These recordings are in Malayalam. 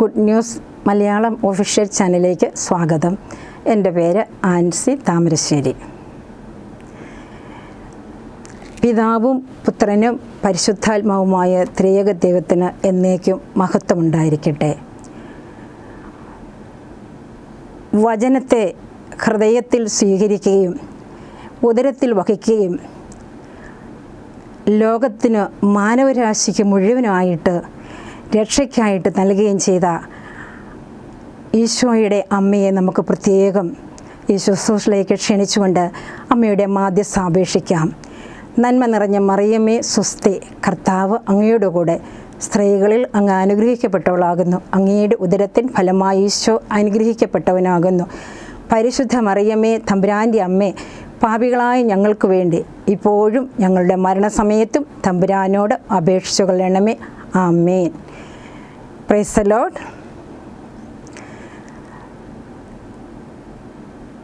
ഗുഡ് ന്യൂസ് മലയാളം ഒഫീഷ്യൽ ചാനലിലേക്ക് സ്വാഗതം. എന്റെ പേര് ആൻസി താമരശ്ശേരി. പിതാവും പുത്രനും പരിശുദ്ധാത്മാവുമായ ത്രിയേക ദൈവത്തിന് എന്നേക്കും മഹത്വമുണ്ടായിരിക്കട്ടെ. വചനത്തെ ഹൃദയത്തിൽ സ്വീകരിക്കുകയും ഉദരത്തിൽ വഹിക്കുകയും ലോകത്തിന് മാനവരാശിക്ക് മുഴുവനായിട്ട് രക്ഷയ്ക്കായിട്ട് നൽകുകയും ചെയ്ത ഈശോയുടെ അമ്മയെ നമുക്ക് പ്രത്യേകം ഈ ശുശ്രൂഷയിലേക്ക് ക്ഷണിച്ചുകൊണ്ട് അമ്മയുടെ മാധ്യസ്ഥ അപേക്ഷിക്കാം. നന്മ നിറഞ്ഞ മറിയമ്മേ സുസ്ഥി കർത്താവ് അങ്ങയുടെ കൂടെ സ്ത്രീകളിൽ അങ്ങ് അനുഗ്രഹിക്കപ്പെട്ടവളാകുന്നു. അങ്ങയുടെ ഉദരത്തിൻ ഫലമായി ഈശോ അനുഗ്രഹിക്കപ്പെട്ടവനാകുന്നു. പരിശുദ്ധ മറിയമ്മേ തമ്പുരാന്റെ അമ്മേ പാപികളായ ഞങ്ങൾക്ക് വേണ്ടി ഇപ്പോഴും ഞങ്ങളുടെ മരണസമയത്തും തമ്പുരാനോട് അപേക്ഷിച്ചു കൊള്ളണമേ ആമേൻ. പ്രൈസ് അലോഡ്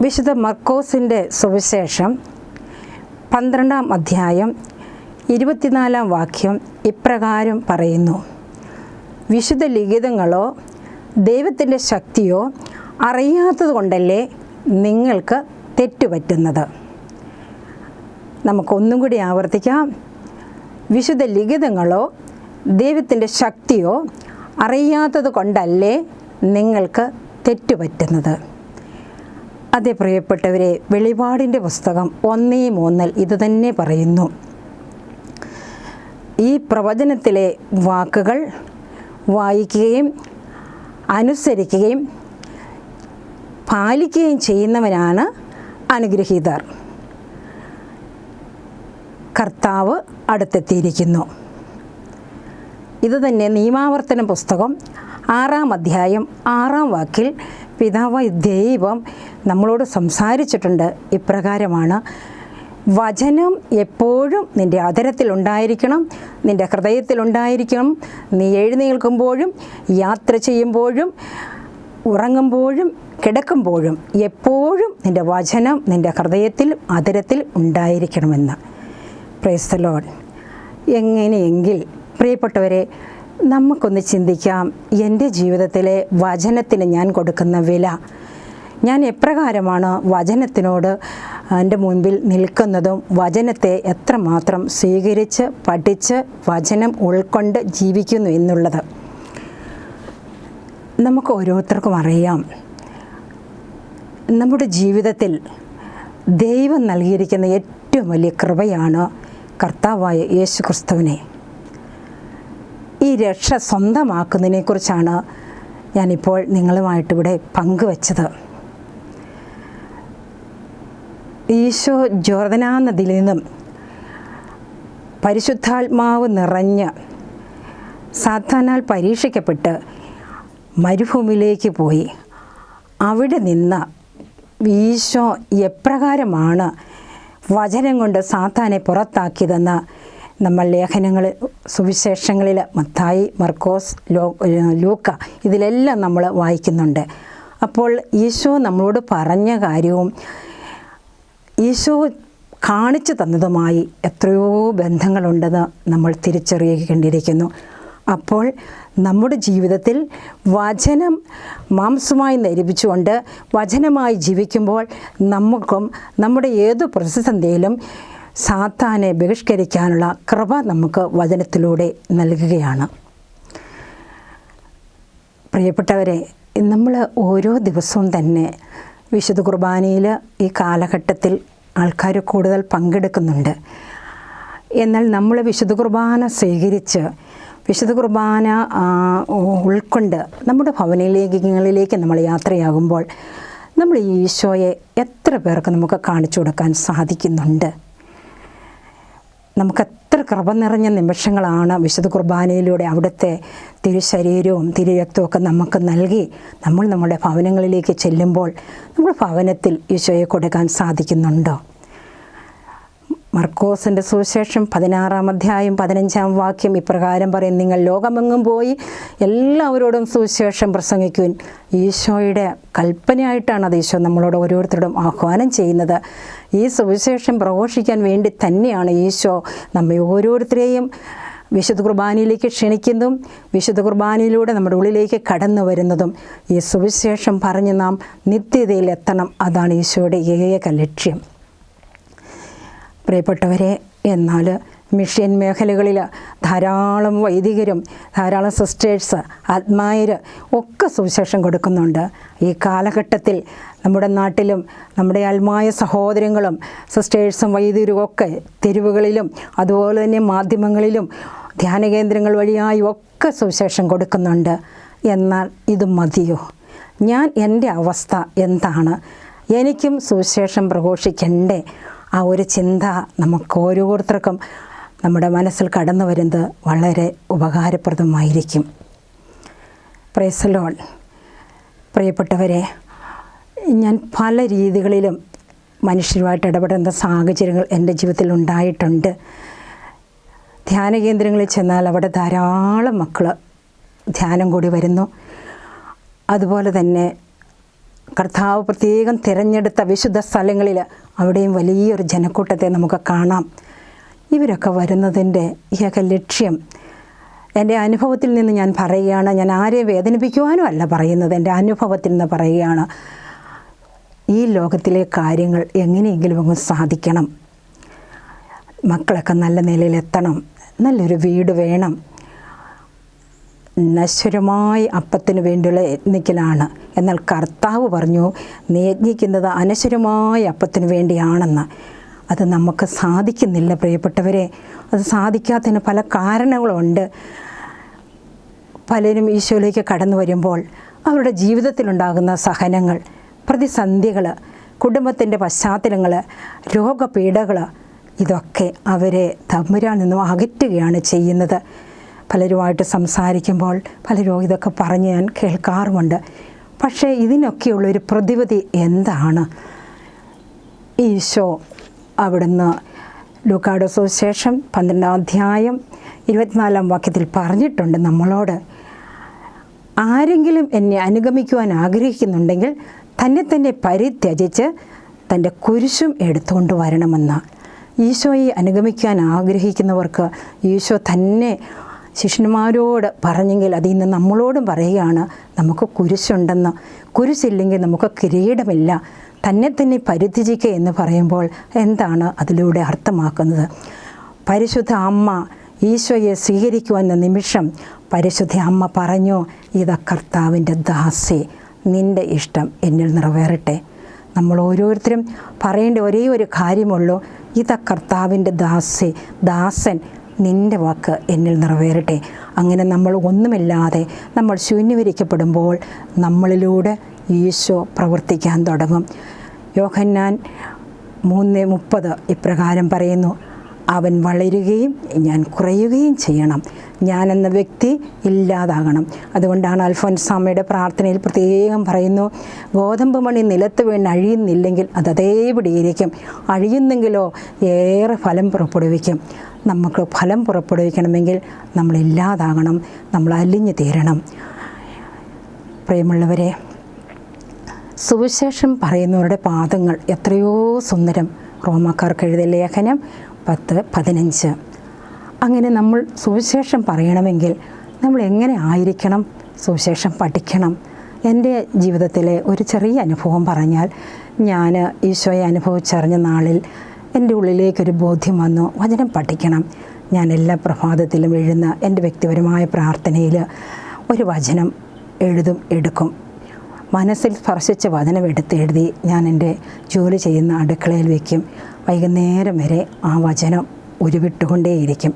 വിശുദ്ധ മർക്കോസിന്റെ സുവിശേഷം പന്ത്രണ്ടാം അധ്യായം ഇരുപത്തിനാലാം വാക്യം ഇപ്രകാരം പറയുന്നു. വിശുദ്ധ ലിഖിതങ്ങളോ ദൈവത്തിന്റെ ശക്തിയോ അറിയാത്തത് കൊണ്ടല്ലേ നിങ്ങൾക്ക് തെറ്റുപറ്റുന്നത് നമുക്കൊന്നും കൂടി ആവർത്തിക്കാം. വിശുദ്ധ ലിഖിതങ്ങളോ ദൈവത്തിന്റെ ശക്തിയോ അറിയാത്തത് കൊണ്ടല്ലേ നിങ്ങൾക്ക് തെറ്റുപറ്റുന്നത്? അതെ പ്രിയപ്പെട്ടവരെ വെളിപാടിന്റെ പുസ്തകം ഒന്നേ മൂന്നിൽ ഇതുതന്നെ പറയുന്നു. ഈ പ്രവചനത്തിലെ വാക്കുകൾ വായിക്കുകയും അനുസരിക്കുകയും പാലിക്കുകയും ചെയ്യുന്നവനാണ് അനുഗ്രഹീതർ. കർത്താവ് അടുത്തെത്തിയിരിക്കുന്നു. ഇത് തന്നെ നിയമാവർത്തന പുസ്തകം ആറാം അധ്യായം ആറാം വാക്കിൽ പിതാവ് ദൈവം നമ്മളോട് സംസാരിച്ചിട്ടുണ്ട് ഇപ്രകാരമാണ്. വചനം എപ്പോഴും നിന്റെ അധരത്തിലുണ്ടായിരിക്കണം നിന്റെ ഹൃദയത്തിലുണ്ടായിരിക്കണം നീ എഴുന്നേൽക്കുമ്പോഴും യാത്ര ചെയ്യുമ്പോഴും ഉറങ്ങുമ്പോഴും കിടക്കുമ്പോഴും എപ്പോഴും നിന്റെ വചനം നിന്റെ ഹൃദയത്തിൽ അതരത്തിൽ ഉണ്ടായിരിക്കണമെന്ന്. പ്രൈസ് ലോഡ് എങ്ങനെയെങ്കിൽ പ്രിയപ്പെട്ടവരെ നമുക്കൊന്ന് ചിന്തിക്കാം. എന്റെ ജീവിതത്തിലെ വചനത്തിന് ഞാൻ കൊടുക്കുന്ന വില. ഞാൻ എപ്രകാരമാണ് വചനത്തിനോട് എന്റെ മുൻപിൽ നിൽക്കുന്നതും വചനത്തെ എത്രമാത്രം സ്വീകരിച്ച് പഠിച്ച് വചനം ഉൾക്കൊണ്ട് ജീവിക്കുന്നു എന്നുള്ളത്? നമുക്ക് ഓരോരുത്തർക്കും അറിയാം. നമ്മുടെ ജീവിതത്തിൽ ദൈവം നൽകിയിരിക്കുന്ന ഏറ്റവും വലിയ കൃപയാണ് കർത്താവായ യേശു ക്രിസ്തുവിനെ ഈ രക്ഷ സ്വന്തമാക്കുന്നതിനെക്കുറിച്ചാണ് ഞാനിപ്പോൾ നിങ്ങളുമായിട്ടിവിടെ പങ്കുവച്ചത്. ഈശോ ജോർദനാ നദിയിൽ നിന്നും പരിശുദ്ധാത്മാവ് നിറഞ്ഞ് സാത്താനാൽ പരീക്ഷിക്കപ്പെട്ട് മരുഭൂമിയിലേക്ക് പോയി. അവിടെ നിന്ന് ഈശോ എപ്രകാരമാണ് വചനം കൊണ്ട് സാത്താനെ പുറത്താക്കിയതെന്ന് നമ്മൾ ലേഖനങ്ങൾ സുവിശേഷങ്ങളിൽ മത്തായി മർക്കോസ് ലോ ലൂക്ക ഇതിലെല്ലാം നമ്മൾ വായിക്കുന്നുണ്ട്. അപ്പോൾ ഈശോ നമ്മളോട് പറഞ്ഞ കാര്യവും ഈശോ കാണിച്ചു തന്നതുമായി എത്രയോ ബന്ധങ്ങളുണ്ടെന്ന് നമ്മൾ തിരിച്ചറിയേണ്ടിയിരിക്കുന്നു അപ്പോൾ നമ്മുടെ ജീവിതത്തിൽ വചനം മാംസമായി നരിപ്പിച്ചുകൊണ്ട് വചനമായി ജീവിക്കുമ്പോൾ നമുക്കും നമ്മുടെ ഏത് പ്രതിസന്ധിയിലും സാത്താനെ ബഹിഷ്കരിക്കാനുള്ള കൃപ നമുക്ക് വചനത്തിലൂടെ നൽകുകയാണ്. പ്രിയപ്പെട്ടവരെ നമ്മൾ ഓരോ ദിവസവും തന്നെ വിശുദ്ധ കുർബാനയിൽ ഈ കാലഘട്ടത്തിൽ ആൾക്കാർ കൂടുതൽ പങ്കെടുക്കുന്നുണ്ട്. എന്നാൽ നമ്മൾ വിശുദ്ധ കുർബാന സ്വീകരിച്ച് വിശുദ്ധ കുർബാന ഉൾക്കൊണ്ട് നമ്മുടെ ഭവനങ്ങളിലേക്ക് നമ്മൾ യാത്രയാകുമ്പോൾ നമ്മൾ ഈശോയെ എത്ര പേർക്ക് നമുക്ക് കാണിച്ചു കൊടുക്കാൻ സാധിക്കുന്നുണ്ട്? നമുക്ക് എത്ര കൃപ നിറഞ്ഞ നിമിഷങ്ങളാണ് വിശുദ്ധ കുർബാനയിലൂടെ അവിടുത്തെ തിരുശരീരവും തിരുരക്തവും നമുക്ക് നൽകി നമ്മൾ നമ്മുടെ ഭവനങ്ങളിലേക്ക് ചെല്ലുമ്പോൾ നമ്മൾ ഭവനത്തിൽ ഈശോയെ കൊടുക്കാൻ സാധിക്കുന്നുണ്ടോ? മർക്കോസിന്റെ സുവിശേഷം പതിനാറാം അധ്യായം പതിനഞ്ചാം വാക്യം ഇപ്രകാരം പറയും നിങ്ങൾ ലോകമെങ്ങും പോയി എല്ലാവരോടും സുവിശേഷം പ്രസംഗിക്കുവിൻ. ഈശോയുടെ കൽപ്പനയായിട്ടാണ് അത് ഈശോ നമ്മളോട് ഓരോരുത്തരോടും ആഹ്വാനം ചെയ്യുന്നത്. ഈ സുവിശേഷം പ്രഘോഷിക്കാൻ വേണ്ടി തന്നെയാണ് ഈശോ നമ്മെ ഓരോരുത്തരെയും വിശുദ്ധ കുർബാനയിലേക്ക് ക്ഷണിക്കുന്നതും വിശുദ്ധ കുർബാനയിലൂടെ നമ്മുടെ ഉള്ളിലേക്ക് കടന്നു വരുന്നതും. ഈ സുവിശേഷം പറഞ്ഞ് നാം നിത്യതയിൽ എത്തണം. അതാണ് ഈശോയുടെ ഏക ലക്ഷ്യം. പ്രിയപ്പെട്ടവരെ എന്നാൽ മിഷ്യൻ മേഖലകളിൽ ധാരാളം വൈദികരും ധാരാളം സിസ്റ്റേഴ്സ് ആത്മായർ ഒക്കെ സുവിശേഷം കൊടുക്കുന്നുണ്ട്. ഈ കാലഘട്ടത്തിൽ നമ്മുടെ നാട്ടിലും നമ്മുടെ ആത്മായ സഹോദരങ്ങളും സിസ്റ്റേഴ്സും വൈദികരും ഒക്കെ തെരുവുകളിലും അതുപോലെ തന്നെ മാധ്യമങ്ങളിലും ധ്യാന കേന്ദ്രങ്ങൾ വഴിയായി ഒക്കെ സുവിശേഷം കൊടുക്കുന്നുണ്ട്. എന്നാൽ ഇത് മതിയോ? ഞാൻ എന്റെ അവസ്ഥ എന്താണ്? എനിക്കും സുവിശേഷം പ്രഘോഷിക്കണ്ടേ? ആ ഒരു ചിന്ത നമുക്ക് ഓരോരുത്തർക്കും നമ്മുടെ മനസ്സിൽ കടന്നു വരുന്നത് വളരെ ഉപകാരപ്രദമായിരിക്കും. പ്രേസലോൺ പ്രിയപ്പെട്ടവരെ ഞാൻ പല രീതികളിലും മനുഷ്യരുമായിട്ട് ഇടപെടുന്ന സാഹചര്യങ്ങൾ എന്റെ ജീവിതത്തിൽ ഉണ്ടായിട്ടുണ്ട്. ധ്യാന കേന്ദ്രങ്ങളിൽ ചെന്നാൽ അവിടെ ധാരാളം മക്കൾ ധ്യാനം കൂടി വരുന്നു. അതുപോലെ തന്നെ കർത്താവ് പ്രത്യേകം തിരഞ്ഞെടുത്ത വിശുദ്ധ സ്ഥലങ്ങളിൽ അവിടെയും വലിയൊരു ജനക്കൂട്ടത്തെ നമുക്ക് കാണാം. ഇവരൊക്കെ വരുന്നതിന്റെ ഇയൊക്കെ ലക്ഷ്യം. എന്റെ അനുഭവത്തിൽ നിന്ന് ഞാൻ പറയുകയാണ് ഞാൻ ആരെയും വേദനിപ്പിക്കുവാനും അല്ല പറയുന്നത് എന്റെ അനുഭവത്തിൽ നിന്ന് പറയുകയാണ്. ഈ ലോകത്തിലെ കാര്യങ്ങൾ എങ്ങനെയെങ്കിലും അങ്ങ് സാധിക്കണം. മക്കളൊക്കെ നല്ല നിലയിലെത്തണം നല്ലൊരു വീട് വേണം. നശ്വരമായ അപ്പത്തിന് വേണ്ടിയുള്ള യജ്ഞിക്കലാണ് എന്നാൽ കർത്താവ് പറഞ്ഞു നീ യജ്ഞിക്കുന്നത് അനശ്വരമായ അപ്പത്തിന് വേണ്ടിയാണെന്ന്. അത് നമുക്ക് സാധിക്കുന്നില്ല പ്രിയപ്പെട്ടവരെ. അത് സാധിക്കാത്തതിന് പല കാരണങ്ങളുണ്ട്. പലരും ഈശോയിലേക്ക് കടന്നു വരുമ്പോൾ അവരുടെ ജീവിതത്തിലുണ്ടാകുന്ന സഹനങ്ങൾ പ്രതിസന്ധികൾ കുടുംബത്തിന്റെ പശ്ചാത്തലങ്ങൾ രോഗപീഠകൾ ഇതൊക്കെ അവരെ തമ്പുരാൻ നിന്നും അകറ്റുകയാണ് ചെയ്യുന്നത്. പലരുമായിട്ട് സംസാരിക്കുമ്പോൾ പലരും ഇതൊക്കെ പറഞ്ഞ് ഞാൻ കേൾക്കാറുമുണ്ട്. പക്ഷേ ഇതിനൊക്കെയുള്ളൊരു പ്രതിവിധി എന്താണ്? ഈശോ അവിടുന്ന് ലൂക്കായുടെ സുവിശേഷം പന്ത്രണ്ടാം അധ്യായം ഇരുപത്തിനാലാം വാക്യത്തിൽ പറഞ്ഞിട്ടുണ്ട് നമ്മളോട്. ആരെങ്കിലും എന്നെ അനുഗമിക്കുവാൻ ആഗ്രഹിക്കുന്നുണ്ടെങ്കിൽ തന്നെ തന്നെ പരിത്യജിച്ച് തന്റെ കുരിശും എടുത്തുകൊണ്ട് വരണമെന്ന്. ഈശോയെ അനുഗമിക്കാൻ ആഗ്രഹിക്കുന്നവർക്ക് ഈശോ തന്നെ ശിഷ്യന്മാരോട് പറഞ്ഞെങ്കിൽ അതിൽ നിന്ന് നമ്മളോടും പറയുകയാണ് നമുക്ക് കുരിശുണ്ടെന്ന്. കുരിശില്ലെങ്കിൽ നമുക്ക് കിരീടമില്ല. തന്നെ തന്നെ പരിധിജിക്കുക എന്ന് പറയുമ്പോൾ എന്താണ് അതിലൂടെ അർത്ഥമാക്കുന്നത്? പരിശുദ്ധ അമ്മ ഈശോയെ സ്വീകരിക്കുവാൻ നിമിഷം പരിശുദ്ധ അമ്മ പറഞ്ഞു ഇത കർത്താവിന്റെ ദാസി നിന്റെ ഇഷ്ടം എന്നിൽ നിറവേറട്ടെ. നമ്മൾ ഓരോരുത്തരും പറയേണ്ട ഒരേ ഒരു കാര്യമുള്ളൂ ഇത കർത്താവിന്റെ ദാസി ദാസൻ നിന്റെ വാക്ക് എന്നിൽ നിറവേറട്ടെ. അങ്ങനെ നമ്മൾ ഒന്നുമില്ലാതെ നമ്മൾ ശൂന്യവരിക്കപ്പെടുമ്പോൾ നമ്മളിലൂടെ ഈശോ പ്രവർത്തിക്കാൻ തുടങ്ങും. യോഹന്നാൻ മൂന്ന് മുപ്പത് ഇപ്രകാരം പറയുന്നു അവൻ വളരുകയും ഞാൻ കുറയുകയും ചെയ്യണം. ഞാനെന്ന വ്യക്തി ഇല്ലാതാകണം. അതുകൊണ്ടാണ് അൽഫോൻസാമയുടെ പ്രാർത്ഥനയിൽ പ്രത്യേകം പറയുന്നു ഗോതമ്പ് മണി നിലത്ത് വീണ് അഴിയുന്നില്ലെങ്കിൽ അത് അതേപടിയിരിക്കും അഴിയുന്നെങ്കിലോ ഏറെ ഫലം പുറപ്പെടുവിക്കും. നമുക്ക് ഫലം പുറപ്പെടുവിക്കണമെങ്കിൽ നമ്മൾ ഇല്ലാതാകണം നമ്മൾ അലിഞ്ഞു തീരണം. പ്രിയമുള്ളവരെ സുവിശേഷം പറയുന്നവരുടെ പാദങ്ങൾ എത്രയോ സുന്ദരം. റോമാക്കാർക്ക് എഴുതിയ ലേഖനം പത്ത് പതിനഞ്ച്. അങ്ങനെ നമ്മൾ സുവിശേഷം പറയണമെങ്കിൽ നമ്മൾ എങ്ങനെ ആയിരിക്കണം സുവിശേഷം പഠിക്കണം? എന്റെ ജീവിതത്തിലെ ഒരു ചെറിയ അനുഭവം പറഞ്ഞാൽ ഞാൻ ഈശോയെ അനുഭവിച്ചറിഞ്ഞ നാളിൽ എന്റെ ഉള്ളിലേക്കൊരു ബോധ്യം വന്നു. വചനം പഠിക്കണം. ഞാൻ എല്ലാ പ്രഭാതത്തിലും എഴുന്ന എന്റെ വ്യക്തിപരമായ പ്രാർത്ഥനയിൽ ഒരു വചനം എഴുതും എടുക്കും. മനസ്സിൽ സ്പർശിച്ച വചനം എടുത്ത് എഴുതി ഞാൻ എന്റെ ജോലി ചെയ്യുന്ന അടുക്കളയിൽ വയ്ക്കും വൈകുന്നേരം വരെ ആ വചനം ഉരുവിട്ടുകൊണ്ടേയിരിക്കും.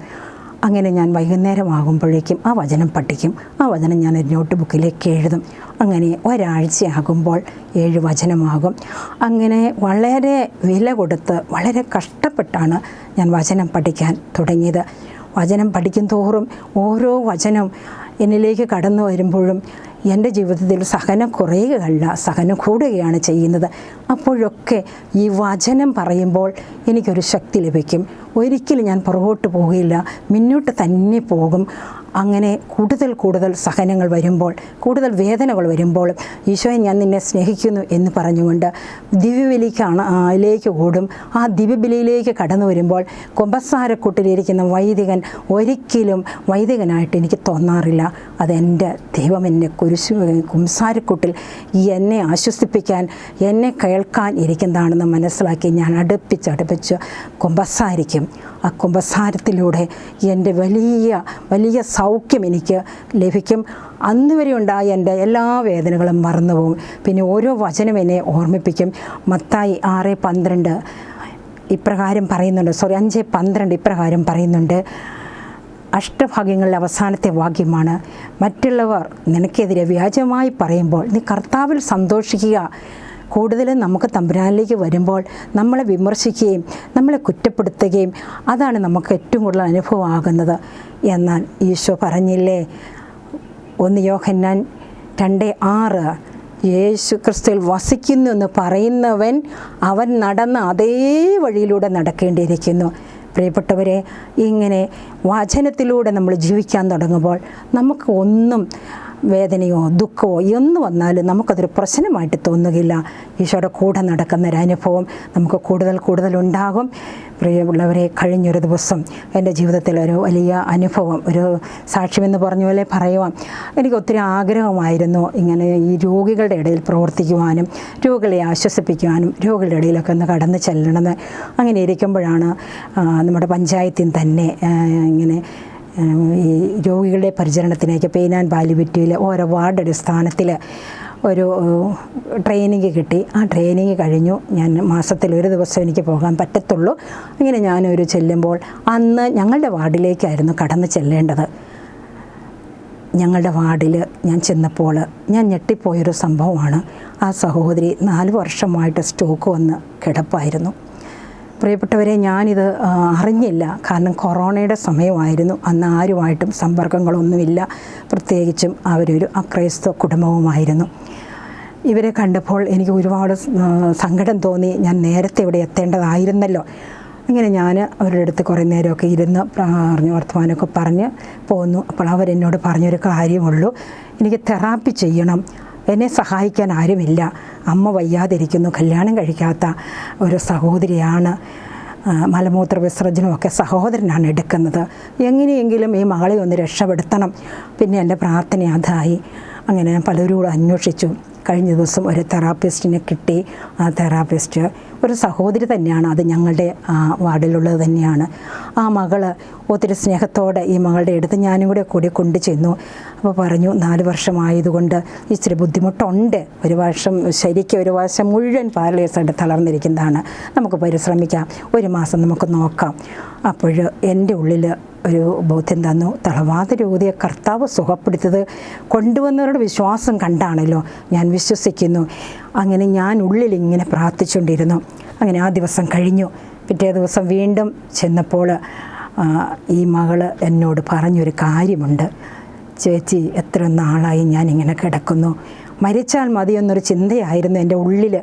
അങ്ങനെ ഞാൻ വൈകുന്നേരമാകുമ്പോഴേക്കും ആ വചനം പഠിക്കും. ആ വചനം ഞാൻ ഒരു നോട്ട് ബുക്കിലേക്ക് എഴുതും. അങ്ങനെ ഒരാഴ്ചയാകുമ്പോൾ ഏഴ് വചനമാകും. അങ്ങനെ വളരെ വില കൊടുത്ത് വളരെ കഷ്ടപ്പെട്ടാണ് ഞാൻ വചനം പഠിക്കാൻ തുടങ്ങിയത്. വചനം പഠിക്കും തോറും ഓരോ വചനം എന്നിലേക്ക് കടന്നു വരുമ്പോഴും എന്റെ ജീവിതത്തിൽ സഹനം കുറയുകയല്ല സഹനം കൂടുകയാണ് ചെയ്യുന്നത്. അപ്പോഴൊക്കെ ഈ വചനം പറയുമ്പോൾ എനിക്കൊരു ശക്തി ലഭിക്കും. ഒരിക്കലും ഞാൻ പുറകോട്ട് പോവുകയില്ല മുന്നോട്ട് തന്നെ പോകും. അങ്ങനെ കൂടുതൽ കൂടുതൽ സഹനങ്ങൾ വരുമ്പോൾ കൂടുതൽ വേദനകൾ വരുമ്പോൾ ഈശോയെ ഞാൻ നിന്നെ സ്നേഹിക്കുന്നു എന്ന് പറഞ്ഞുകൊണ്ട് ദിവ്യബലിക്കാണ് ലേക്ക് ഓടും. ആ ദിവ്യബലിയിലേക്ക് കടന്നു വരുമ്പോൾ കൊമ്പസാരക്കൂട്ടിലിരിക്കുന്ന വൈദികൻ ഒരിക്കലും വൈദികനായിട്ട് എനിക്ക് തോന്നാറില്ല. അതെന്റെ ദൈവം എന്നെ കുരിശു കുംസാരക്കൂട്ടിൽ എന്നെ ആശ്വസിപ്പിക്കാൻ എന്നെ കേൾക്കാൻ ഇരിക്കുന്നതാണെന്ന് മനസ്സിലാക്കി ഞാൻ അടുപ്പിച്ചടുപ്പിച്ച് കുമ്പസാരിക്കും. ആ കുമ്പസാരത്തിലൂടെ എന്റെ വലിയ വലിയ സൗഖ്യം എനിക്ക് ലഭിക്കും. അന്ന് വരെ ഉണ്ടായ എന്റെ എല്ലാ വേദനകളും മറന്നുപോകും. പിന്നെ ഓരോ വചനം എന്നെ ഓർമ്മിപ്പിക്കും. മത്തായി ആറ് പന്ത്രണ്ട് ഇപ്രകാരം പറയുന്നുണ്ട്. സോറി അഞ്ച് പന്ത്രണ്ട് ഇപ്രകാരം പറയുന്നുണ്ട്. അഷ്ടഭാഗ്യങ്ങളുടെ അവസാനത്തെ വാക്യമാണ് മറ്റുള്ളവർ നിനക്കെതിരെ വ്യാജമായി പറയുമ്പോൾ നീ കർത്താവിൽ സന്തോഷിക്കുക. കൂടുതലും നമുക്ക് തമ്പുരാനിലേക്ക് വരുമ്പോൾ നമ്മളെ വിമർശിക്കുകയും നമ്മളെ കുറ്റപ്പെടുത്തുകയും അതാണ് നമുക്ക് ഏറ്റവും കൂടുതൽ അനുഭവമാകുന്നത്. എന്നാൽ ഈശോ പറഞ്ഞില്ലേ ഒന്ന് യോഹന്നാൻ രണ്ട് ആറ് യേശു ക്രിസ്തുവിൽ വസിക്കുന്നു എന്ന് പറയുന്നവൻ അവൻ നടന്ന അതേ വഴിയിലൂടെ നടക്കേണ്ടിയിരിക്കുന്നു. പ്രിയപ്പെട്ടവരെ ഇങ്ങനെ വചനത്തിലൂടെ നമ്മൾ ജീവിക്കാൻ തുടങ്ങുമ്പോൾ നമുക്ക് ഒന്നും വേദനയോ ദുഃഖമോ എന്ന് വന്നാലും നമുക്കതൊരു പ്രശ്നമായിട്ട് തോന്നുകയില്ല. ഈശോയുടെ കൂടെ നടക്കുന്ന ഒരു അനുഭവം നമുക്ക് കൂടുതൽ കൂടുതൽ ഉണ്ടാകും. പ്രിയമുള്ളവരെ കഴിഞ്ഞൊരു ദിവസം എന്റെ ജീവിതത്തിൽ ഒരു വലിയ അനുഭവം ഒരു സാക്ഷ്യമെന്ന് പറഞ്ഞ പോലെ പറയുവാം. എനിക്ക് ഒത്തിരി ആഗ്രഹമായിരുന്നു ഇങ്ങനെ ഈ രോഗികളുടെ ഇടയിൽ പ്രവർത്തിക്കുവാനും രോഗികളെ ആശ്വസിപ്പിക്കുവാനും രോഗികളുടെ ഇടയിലൊക്കെ ഒന്ന് കടന്നു ചെല്ലണമെന്ന്. അങ്ങനെ ഇരിക്കുമ്പോഴാണ് നമ്മുടെ പഞ്ചായത്തിൽ തന്നെ ഇങ്ങനെ ഈ രോഗികളുടെ പരിചരണത്തിലേക്ക് പെയിൻ ആൻഡ് പാലിവിറ്റിയിൽ ഓരോ വാർഡ് അടിസ്ഥാനത്തിൽ ഒരു ട്രെയിനിങ് കിട്ടി. ആ ട്രെയിനിങ് കഴിഞ്ഞു. ഞാൻ മാസത്തിൽ ഒരു ദിവസം എനിക്ക് പോകാൻ പറ്റത്തുള്ളൂ. അങ്ങനെ ഞാനൊരു ചെല്ലുമ്പോൾ അന്ന് ഞങ്ങളുടെ വാർഡിലേക്കായിരുന്നു കടന്നു ചെല്ലേണ്ടത്. ഞങ്ങളുടെ വാർഡിൽ ഞാൻ ചെന്നപ്പോൾ ഞാൻ ഞെട്ടിപ്പോയൊരു സംഭവമാണ്. ആ സഹോദരി നാല് വർഷമായിട്ട് സ്റ്റോക്ക് വന്ന് കിടപ്പായിരുന്നു. പ്രിയപ്പെട്ടവരെ ഞാനിത് അറിഞ്ഞില്ല. കാരണം കൊറോണയുടെ സമയമായിരുന്നു. അന്ന് ആരുമായിട്ടും സമ്പർക്കങ്ങളൊന്നുമില്ല. പ്രത്യേകിച്ചും അവരൊരു അക്രൈസ്തവ കുടുംബവുമായിരുന്നു. ഇവരെ കണ്ടപ്പോൾ എനിക്ക് ഒരുപാട് സങ്കടം തോന്നി. ഞാൻ നേരത്തെ ഇവിടെ എത്തേണ്ടതായിരുന്നല്ലോ. അങ്ങനെ ഞാൻ അവരുടെ അടുത്ത് കുറേ നേരമൊക്കെ ഇരുന്ന് പറഞ്ഞു വർത്തമാനമൊക്കെ പറഞ്ഞ് പോന്നു. അപ്പോൾ അവരെന്നോട് പറഞ്ഞൊരു കാര്യമുള്ളൂ. എനിക്ക് തെറാപ്പി ചെയ്യണം. എന്നെ സഹായിക്കാൻ ആരുമില്ല. അമ്മ വയ്യാതിരിക്കുന്നു കല്യാണം കഴിക്കാത്ത ഒരു സഹോദരിയാണ് മലമൂത്ര വിസർജനമൊക്കെ സഹോദരനാണ് എടുക്കുന്നത്. എങ്ങനെയെങ്കിലും ഈ മകളെ ഒന്ന് രക്ഷപ്പെടുത്തണം. പിന്നെ എന്റെ പ്രാർത്ഥന അതായി. അങ്ങനെ ഞാൻ പലരോടും അന്വേഷിച്ചു. കഴിഞ്ഞ ദിവസം ഒരു തെറാപ്പിസ്റ്റിനെ കിട്ടി. ആ തെറാപ്പിസ്റ്റ് ഒരു സഹോദരി തന്നെയാണ്. അത് ഞങ്ങളുടെ വാർഡിലുള്ളത് തന്നെയാണ്. ആ മകൾ ഒത്തിരി സ്നേഹത്തോടെ ഈ മകളുടെ അടുത്ത് ഞാനും കൂടെ കൂടി കൊണ്ടു ചെന്നു അപ്പോൾ പറഞ്ഞു നാല് വർഷമായതുകൊണ്ട് ഇച്ചിരി ബുദ്ധിമുട്ടുണ്ട്. ഒരു വർഷം ശരിക്കും ഒരു വർഷം മുഴുവൻ പാരലേഴ്സായിട്ട് തളർന്നിരിക്കുന്നതാണ്. നമുക്ക് പരിശ്രമിക്കാം. ഒരു മാസം നമുക്ക് നോക്കാം. അപ്പോൾ എന്റെ ഉള്ളിൽ ഒരു ബോധ്യം തന്നു. തളവാത രോഗിയെ കർത്താവ് സുഖപ്പെടുത്തത് കൊണ്ടുവന്നവരുടെ വിശ്വാസം കണ്ടാണല്ലോ. ഞാൻ വിശ്വസിക്കുന്നു. അങ്ങനെ ഞാൻ ഉള്ളിൽ ഇങ്ങനെ പ്രാർത്ഥിച്ചുകൊണ്ടിരുന്നു. അങ്ങനെ ആ ദിവസം കഴിഞ്ഞു. പിറ്റേ ദിവസം വീണ്ടും ചെന്നപ്പോൾ ഈ മകൾ എന്നോട് പറഞ്ഞൊരു കാര്യമുണ്ട്. ചേച്ചി എത്ര നാളായി ഇങ്ങനെ കിടക്കുന്നു. മരിച്ചാൽ മതിയെന്നൊരു ചിന്തയായിരുന്നു എന്റെ ഉള്ളിൽ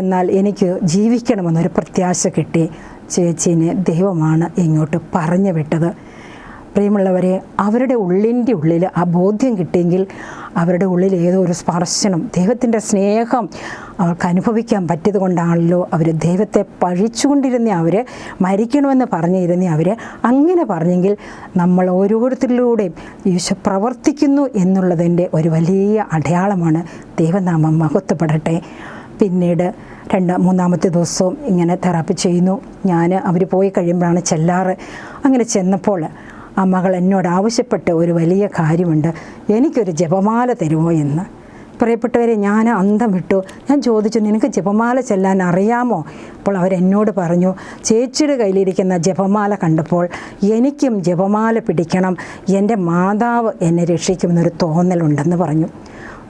എന്നാൽ എനിക്ക് ജീവിക്കണമെന്നൊരു പ്രത്യാശ കിട്ടി. ചേച്ചീനെ ദൈവമാണ് ഇങ്ങോട്ട് പറഞ്ഞു വിട്ടത് പ്രിയമുള്ളവരെ അവരുടെ ഉള്ളിന്റെ ഉള്ളിൽ ആ ബോധ്യം കിട്ടിയെങ്കിൽ അവരുടെ ഉള്ളിൽ ഏതോ ഒരു സ്പർശനം ദൈവത്തിന്റെ സ്നേഹം അവർക്ക് അനുഭവിക്കാൻ പറ്റിയത് കൊണ്ടാണല്ലോ അവർ ദൈവത്തെ പഴിച്ചുകൊണ്ടിരുന്ന അവർ മരിക്കണമെന്ന് പറഞ്ഞിരുന്ന അവർ അങ്ങനെ പറഞ്ഞെങ്കിൽ നമ്മൾ ഓരോരുത്തരിലൂടെയും ഈശോ പ്രവർത്തിക്കുന്നു എന്നുള്ളതിന്റെ ഒരു വലിയ അടയാളമാണ് ദൈവനാമം മഹത്വപ്പെടട്ടെ. പിന്നീട് രണ്ട് മൂന്നാമത്തെ ദിവസവും ഇങ്ങനെ തെറാപ്പി ചെയ്യുന്നു. ഞാൻ അവർ പോയി കഴിയുമ്പോഴാണ് ചെല്ലാറ്. അങ്ങനെ ചെന്നപ്പോൾ ആ മകൾ എന്നോട് ആവശ്യപ്പെട്ട ഒരു വലിയ കാര്യമുണ്ട്. എനിക്കൊരു ജപമാല തരുമോ എന്ന്. പ്രിയപ്പെട്ടവരെ ഞാൻ അന്തം വിട്ടു. ഞാൻ ചോദിച്ചു നിനക്ക് ജപമാല ചെല്ലാൻ അറിയാമോ? അപ്പോൾ അവരെന്നോട് പറഞ്ഞു ചേച്ചിയുടെ കയ്യിലിരിക്കുന്ന ജപമാല കണ്ടപ്പോൾ എനിക്കും ജപമാല പിടിക്കണം. എന്റെ മാതാവ് എന്നെ രക്ഷിക്കുമെന്നൊരു തോന്നലുണ്ടെന്ന് പറഞ്ഞു.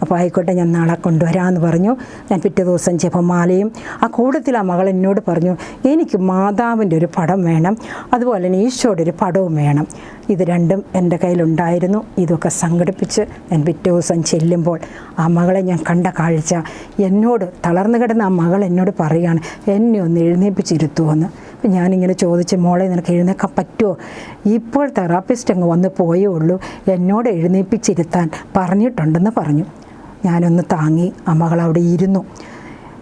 അപ്പോൾ ആയിക്കോട്ടെ ഞാൻ നാളെ കൊണ്ടുവരാമെന്ന് പറഞ്ഞു. ഞാൻ പിറ്റേ ദിവസം ജപമാലയും ആ കൂട്ടത്തിൽ ആ മകൾ എന്നോട് പറഞ്ഞു എനിക്ക് മാതാവിന്റെ ഒരു പടം വേണം അതുപോലെ തന്നെ ഈശോയുടെ ഒരു പടവും വേണം. ഇത് രണ്ടും എന്റെ കയ്യിലുണ്ടായിരുന്നു. ഇതൊക്കെ സംഘടിപ്പിച്ച് ഞാൻ പിറ്റേ ദിവസം ചെല്ലുമ്പോൾ ആ മകളെ ഞാൻ കണ്ട കാഴ്ച. എന്നോട് തളർന്നു കിടന്ന ആ മകൾ എന്നോട് പറയുകയാണ് എന്നെ ഒന്ന് എഴുന്നേൽപ്പിച്ചിരുത്തുമെന്ന് അപ്പം ഞാനിങ്ങനെ ചോദിച്ച് മോളെ നിനക്ക് എഴുന്നേക്കാൻ പറ്റുമോ ഇപ്പോൾ തെറാപ്പിസ്റ്റ് അങ്ങ് വന്ന് പോയേ ഉള്ളൂ. എന്നോട് എഴുന്നേൽപ്പിച്ചിരുത്താൻ പറഞ്ഞിട്ടുണ്ടെന്ന് പറഞ്ഞു. ഞാനൊന്ന് താങ്ങി ആ അവിടെ ഇരുന്നു.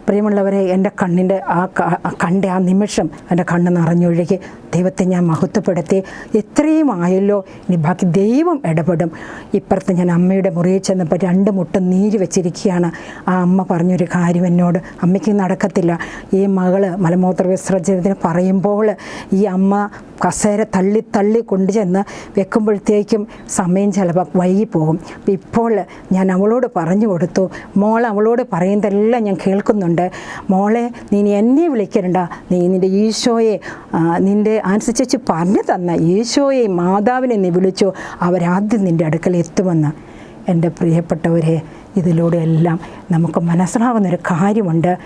പ്രിയമുള്ളവരെ എന്റെ കണ്ണിന്റെ ആ കണ്ട ആ നിമിഷം എന്റെ കണ്ണ് നിറഞ്ഞൊഴുകി ദൈവത്തെ ഞാൻ മഹത്വപ്പെടുത്തി. എത്രയും ആയല്ലോ ഇനി ബാക്കി ദൈവം ഇടപെടും. ഇപ്പുറത്ത് ഞാൻ അമ്മയുടെ മുറിയിൽ ചെന്നപ്പോൾ രണ്ട് മുട്ടും നീര് വെച്ചിരിക്കുകയാണ്. ആ അമ്മ പറഞ്ഞൊരു കാര്യം എന്നോട് അമ്മയ്ക്ക് നടക്കത്തില്ല. ഈ മകൾ മലമൂത്ര വിസർജനത്തിന് പറയുമ്പോൾ ഈ അമ്മ കസേര തള്ളി തള്ളി കൊണ്ടുചെന്ന് വെക്കുമ്പോഴത്തേക്കും സമയം ചിലപ്പോൾ വൈകിപ്പോകും അപ്പോൾ ഇപ്പോൾ ഞാൻ അവളോട് പറഞ്ഞു കൊടുത്തു. മോൾ അവളോട് പറയുന്നതെല്ലാം ഞാൻ കേൾക്കുന്നുണ്ട്. മോളെ നീ എന്നെ വിളിക്കണ്ട. നീ നിന്റെ ഈശോയെ നിന്റെ ആൻസി ചേച്ചി പറഞ്ഞു തന്ന ഈശോയെ മാതാവിനെ നീ വിളിച്ചു. അവരാദ്യം നിന്റെ അടുക്കൽ എത്തുമെന്ന്. എന്റെ പ്രിയപ്പെട്ടവരെ ഇതിലൂടെ എല്ലാം നമുക്ക് മനസ്സിലാവുന്നൊരു കാര്യമുണ്ട്.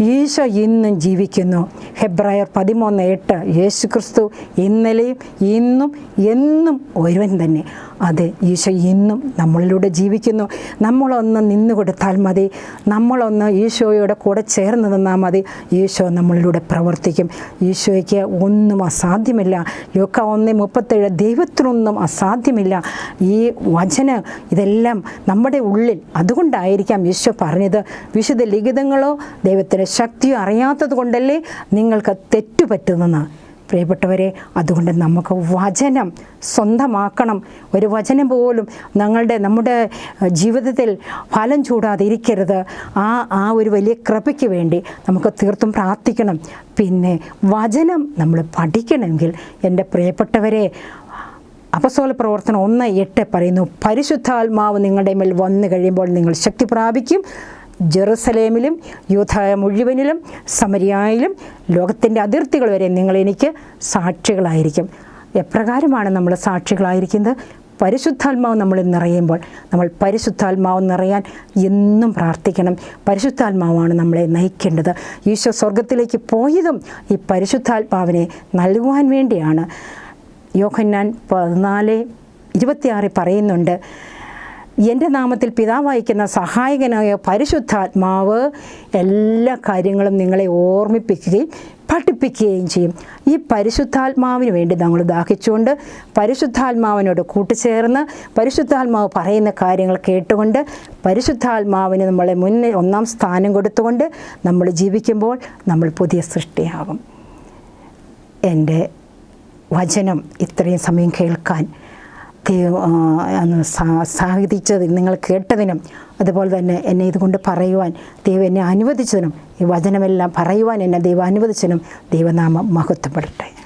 ഈശോ ഇന്നും ജീവിക്കുന്നു. ഹെബ്രായർ പതിമൂന്ന് എട്ട് യേശു ക്രിസ്തു ഇന്നലെയും ഇന്നും എന്നും ഒരുവൻ തന്നെ. അതെ ഈശോ ഇന്നും നമ്മളിലൂടെ ജീവിക്കുന്നു. നമ്മളൊന്ന് നിന്ന് കൊടുത്താൽ മതി. നമ്മളൊന്ന് ഈശോയുടെ കൂടെ ചേർന്ന് നിന്നാൽ മതി. ഈശോ നമ്മളിലൂടെ പ്രവർത്തിക്കും. ഈശോയ്ക്ക് ഒന്നും അസാധ്യമില്ല. ലൂക്ക ഒന്ന് മുപ്പത്തേഴ് ദൈവത്തിനൊന്നും അസാധ്യമില്ല. ഈ വചന ഇതെല്ലാം നമ്മുടെ ഉള്ളിൽ അതുകൊണ്ടായിരിക്കാം ഈശോ പറഞ്ഞത്. വിശുദ്ധ ലിഖിതങ്ങളോ ദൈവത്തിന്റെ ശക്തിയോ അറിയാത്തത് കൊണ്ടല്ലേ നിങ്ങൾക്ക് തെറ്റുപറ്റുന്നെന്ന് പ്രിയപ്പെട്ടവരെ അതുകൊണ്ട് നമുക്ക് വചനം സ്വന്തമാക്കണം. ഒരു വചനം പോലും ഞങ്ങളുടെ നമ്മുടെ ജീവിതത്തിൽ ഫലം ചൂടാതെ ഇരിക്കരുത്. ആ ആ ഒരു വലിയ കൃപയ്ക്ക് വേണ്ടി നമുക്ക് തീർത്തും പ്രാർത്ഥിക്കണം. പിന്നെ വചനം നമ്മൾ പഠിക്കണമെങ്കിൽ എന്റെ പ്രിയപ്പെട്ടവരെ അപസോല പ്രവർത്തനം ഒന്ന് എട്ട് പറയുന്നു പരിശുദ്ധാത്മാവ് നിങ്ങളുടെ മേൽ വന്നു കഴിയുമ്പോൾ നിങ്ങൾ ശക്തി പ്രാപിക്കും. ജെറുസലേമിലും യൂഥായ മുഴുവനിലും സമരിയായിലും ലോകത്തിന്റെ അതിർത്തികൾ വരെ നിങ്ങളെനിക്ക് സാക്ഷികളായിരിക്കും. എപ്രകാരമാണ് നമ്മൾ സാക്ഷികളായിരിക്കുന്നത്? പരിശുദ്ധാത്മാവ് നമ്മളിൽ നിറയുമ്പോൾ നമ്മൾ പരിശുദ്ധാത്മാവ് നിറയാൻ എന്നും പ്രാർത്ഥിക്കണം. പരിശുദ്ധാത്മാവാണ് നമ്മളെ നയിക്കേണ്ടത്. ഈശോ സ്വർഗത്തിലേക്ക് പോയതും ഈ പരിശുദ്ധാത്മാവിനെ നൽകുവാൻ വേണ്ടിയാണ്. യോഹന്നാൻ പതിനാല് ഇരുപത്തിയാറ് പറയുന്നുണ്ട് എന്റെ നാമത്തിൽ പിതാവ് അയക്കുന്ന സഹായകനായ പരിശുദ്ധാത്മാവ് എല്ലാ കാര്യങ്ങളും നിങ്ങളെ ഓർമ്മിപ്പിക്കുകയും പഠിപ്പിക്കുകയും ചെയ്യും. ഈ പരിശുദ്ധാത്മാവിന് വേണ്ടി നമ്മൾ ദാഹിച്ചുകൊണ്ട് പരിശുദ്ധാത്മാവിനോട് കൂട്ടുചേർന്ന് പരിശുദ്ധാത്മാവ് പറയുന്ന കാര്യങ്ങൾ കേട്ടുകൊണ്ട് പരിശുദ്ധാത്മാവിന് നമ്മളെ മുന്നിൽ ഒന്നാം സ്ഥാനം കൊടുത്തുകൊണ്ട് നമ്മൾ ജീവിക്കുമ്പോൾ നമ്മൾ പുതിയ സൃഷ്ടിയാകും. എന്റെ വചനം ഇത്രയും സമയം കേൾക്കാൻ ദൈവം ആ, അന്ന് സാ- സാധിച്ചത് നിങ്ങൾ കേട്ടതിനും അതുപോലെ തന്നെ എന്നെ ഇതുകൊണ്ട് പറയുവാൻ ദൈവം എന്നെ അനുവദിച്ചതിനും ഈ വചനമെല്ലാം പറയുവാൻ എന്നെ ദൈവം അനുവദിച്ചതിനും ദൈവനാമം മഹത്വപ്പെടട്ടെ.